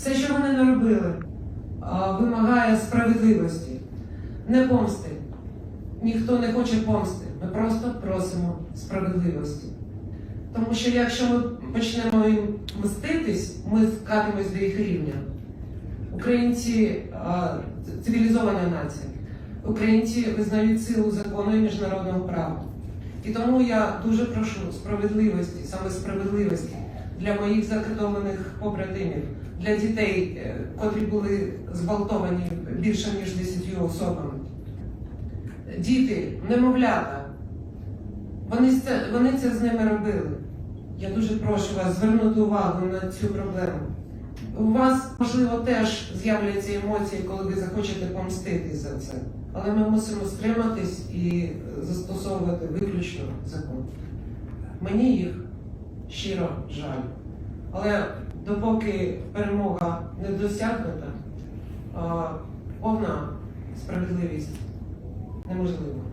Все, що вони не робили, вимагає справедливості, не помсти. Ніхто не хоче помсти. Ми просто просимо справедливості. Тому що якщо ми почнемо їм мститись, ми вкатимось до їх рівня. Українці цивілізована нація. Українці визнають силу закону і міжнародного права. І тому я дуже прошу справедливості, саме справедливості для моїх закатованих побратимів, для дітей, е, котрі були зґвалтовані більше ніж 10 особами. Діти, немовлята, вони вони це з ними робили. Я дуже прошу вас звернути увагу на цю проблему. У вас, можливо, теж з'являться емоції, коли ви захочете помстити за це. Але ми мусимо стриматись і застосовувати виключно закон. Мені їх щиро жаль. Але допоки перемога не досягнута, повна справедливість неможлива.